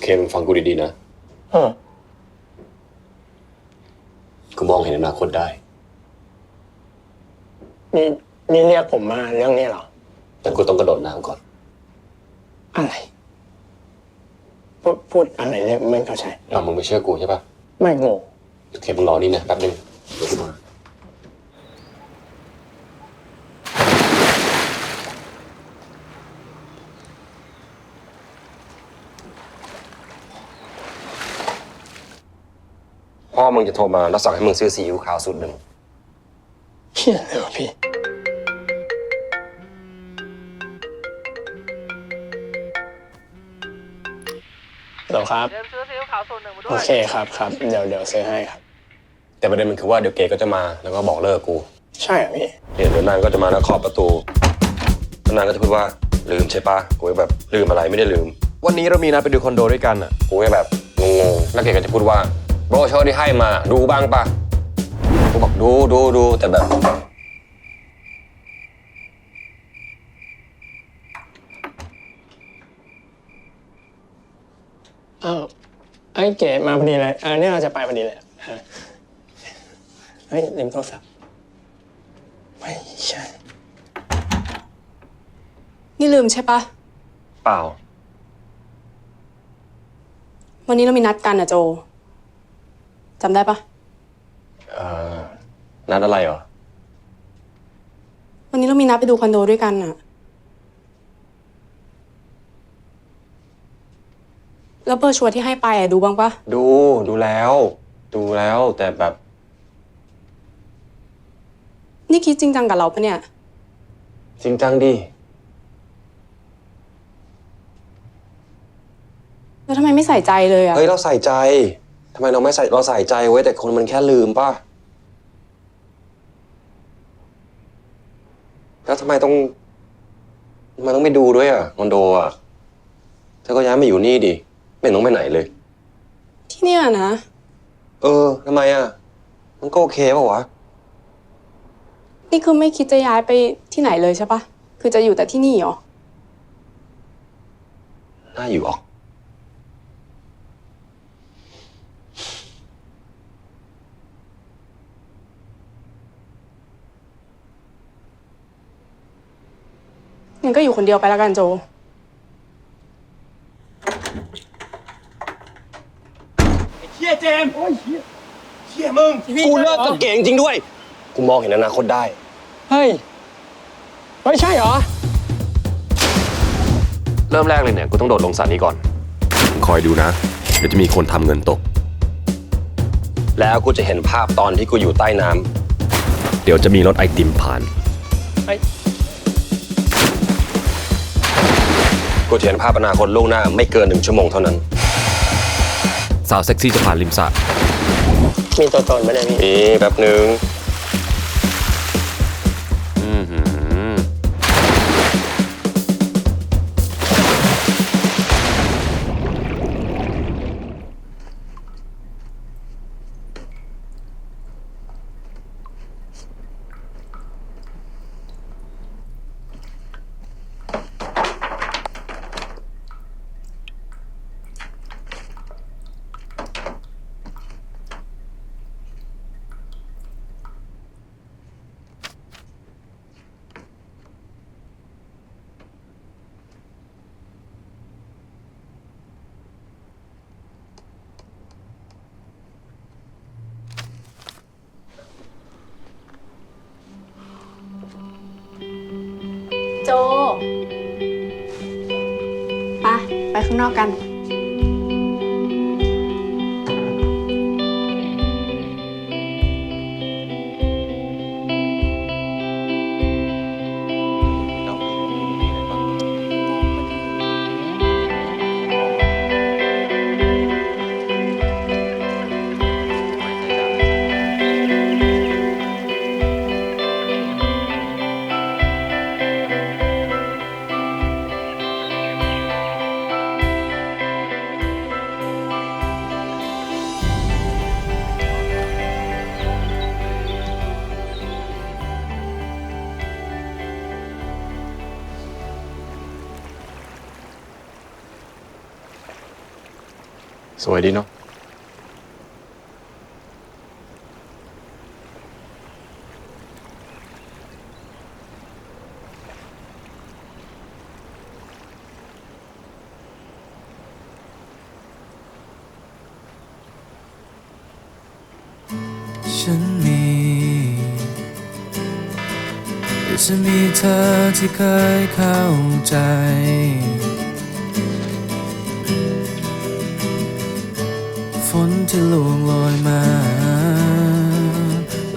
เคมึงฟังกูดีๆนะเออกูมองเห็นอนาคตได้ นี่นี่เรียกผมมาเรื่องนี้เหรอ แต่กูต้องกระโดดน้ำก่อน อะไร พูดพูดอะไรเนี่ยไม่เข้าใจอ้าวมึงไม่เชื่อกูใช่ปะไม่งง โอเคมึงรอนี่นะแป๊บนึงเดี๋ยวกูมา พ่อมึงจะโทรมาแล้วสั่งให้มึงซื้อซีอิ๊วขาวสูตรหนึ่งเฮี้ยเลยวะพี่เหรอครับ เดิมซื้อซีอิ๊วขาวสูตรหนึ่งมาด้โอวยเคครับครับเดี๋ยวเดี๋ยวซื้อให้ครับ แต่ประเด็นมันคือว่าเดี๋ยวเกก็จะมาแล้วก็บอกเลิกกูใช่เหรอพี่เดี๋ยวนางก็จะมาแล้วเคาะประตูแล้วนางก็จะพูดว่าลืมใช่ปะกูก็แบบลืมอะไรไม่ได้ลืม วันนี้เรามีนัดไปดูคอนโดด้วยกันอะกูก็แบบงงๆแล้วเกก็จะพูดว่า โบรโชว์ที่ให้มา ดูบ้างปะกูบอกดูดูดูแต่แบบ เอ้าไอ้ยเก๋มาพอดีเลยเออเนี่ยเราจะไปพอดีเลยเออเฮ้ยลืมโทรศัพท์ไม่ใช่ นี่ลืมใช่ปะ เปล่า วันนี้เรามีนัดกันอะโจ จำได้ปะเอ่อนัดอะไรเหรอ วันนี้เรามีนัดไปดูคอนโดด้วยกันอะแล้วเบอร์ชัวร์ที่ให้ไปอะดูบ้างปะดูดูแล้ว ดูแล้วแต่แบบนี่คิดจริงจังกับเราปะเนี่ย จริงจังดิแล้วทำไมไม่ใส่ใจเลยอะเฮ้ยเราใส่ใจ ทำไมเราไม่ใส่เราใส่ใจไว้แต่คนมันแค่ลืมป่ะ แล้วทำไมต้องทำไมต้องไปดูด้วยอะคอนโดอะเธอก็ย้ายมาอยู่นี่ดิไม่เห็นต้องไปไหนเลย ที่เนี่ยนะ เออทำไมอะ มันก็โอเคป่ะวะ นี่คือไม่คิดจะย้ายไปที่ไหนเลยใช่ปะคือจะอยู่แต่ที่นี่เหรอ น่าอยู่ออก งั้นก็อยู่คนเดียวไปแล้วกันโจกูเลิกกับเก่งจริงด้วย กูมองเห็นอนาคตได้ เฮ้ย ไม่ใช่เหรอ เริ่มแรกเลยเนี่ย กูต้องโดดลงสระนี้ก่อน คอยดูนะ เดี๋ยวจะมีคนทำเงินตก แล้วกูจะเห็นภาพตอนที่กูอยู่ใต้น้ำเดี๋ยวจะมีรถไอติมผ่านเฮ้ กูจะเห็นภาพอนาคตล่วงหน้าไม่เกินหนึ่งชั่วโมงเท่านั้น สาวเซ็กซี่จะผ่านริมสระมีตัวตนไม่ได้พี่นี่แป๊บหนึ่ง ข้างนอกกัน สวยดีเนาะฉันมีจะมีเธอที่เคยเข้าใจ ฝนที่ลวงลอยมา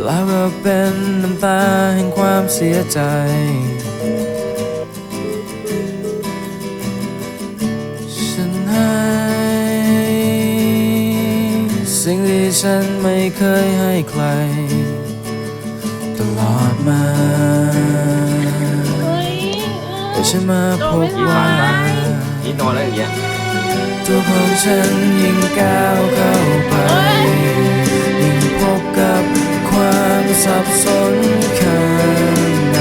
แล้วก็เป็นน้ำตาแห่งความเสียใจ ฉันให้สิ่งที่ฉันไม่เคยให้ใคร ตลอดมาแต่ฉันมาพบว่านี่นอนแล้วอย่างเงี้ย ตัวของฉันยิ่งก้าวเข้าไป ยิ่งพบกับความสับสนข้างใน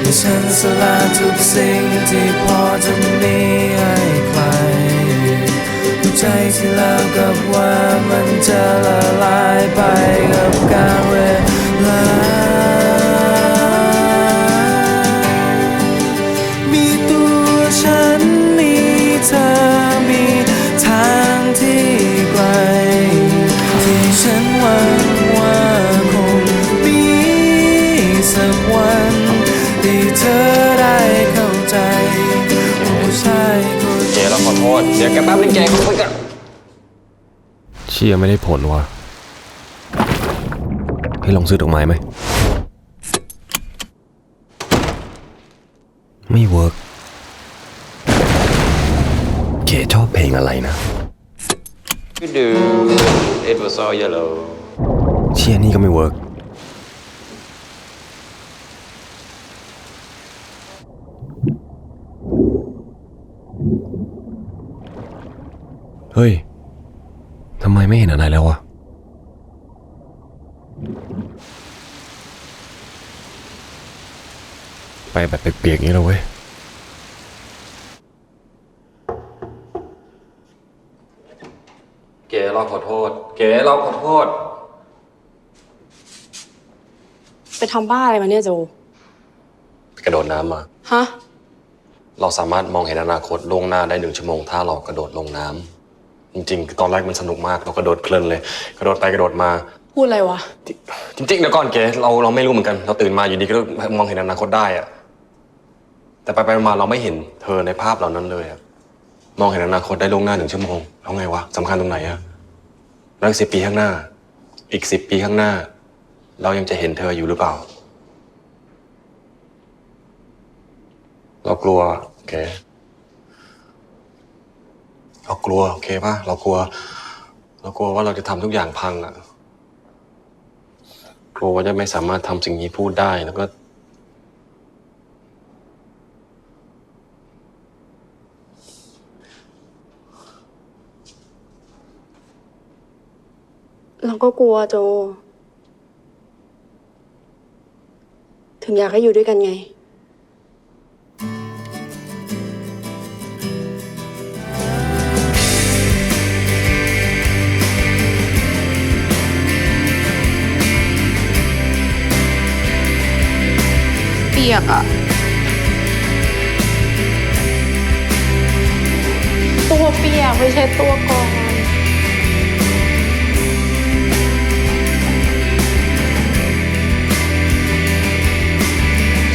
เมื่อฉันสละทุกสิ่งที่พอจะมีให้ใครหัวใจที่แล้วกับว่ามันจะละลายไปกับการเวลา เจเราขอโทษ เดี๋ยวแกแป๊บนึงแกเขาคุยกันเชี่ยไม่ได้ผลว่ะให้ลองซื้อดอกไม้ไหม ไม่เวิร์กเกชอบเพลงอะไรนะ You do it was all yellow เชี่ยนี่ก็ไม่เวิร์ก เฮ้ย ทำไมไม่เห็นอะไรแล้ววะ ไปแบบเปียกๆอย่างนี้เลยเว้ย เก๋เราขอโทษ เก๋เราขอโทษ ไปทำบ้าอะไรมาเนี่ยโจ กระโดดน้ำมา ฮะ เราสามารถมองเห็นอนาคตล่วงหน้าได้หนึ่งชั่วโมง ถ้าเรากระโดดลงน้ำ จริงๆ ตอนแรกมันสนุกมากเรากระโดดเพลินเลย กระโดดไปกระโดดมาพูดอะไรวะ จริงๆเดี๋ยวก่อนเก๋เราเราไม่รู้เหมือนกันเราตื่นมาอยู่ดีก็มองเห็นอนาคตได้อะแต่ไปไปมาเราไม่เห็นเธอในภาพเหล่านั้นเลยอะมองเห็นอนาคตได้ล่วงหน้าหนึ่งชั่วโมงแล้วไงวะสำคัญตรงไหนอะแล้วสิบปีข้างหน้า อีกสิบปีข้างหน้า เรายังจะเห็นเธออยู่หรือเปล่า เรากลัวเก๋ เรากลัวโอเคป่ะเรากลัว เรากลัวว่าเราจะทำทุกอย่างพังอะกลัวว่าจะไม่สามารถทำสิ่งนี้พูดได้แล้วก็ เราก็กลัวโจ ถึงอยากให้อยู่ด้วยกันไง เปียกอะตัวเปียกไม่ใช่ตัวกอง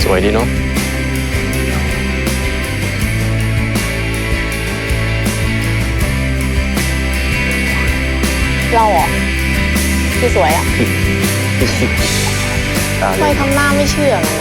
สวยดีเนาะเราเหรอที่สวยอะ ทำไมทำหน้าไม่เชื่อกันล่ะ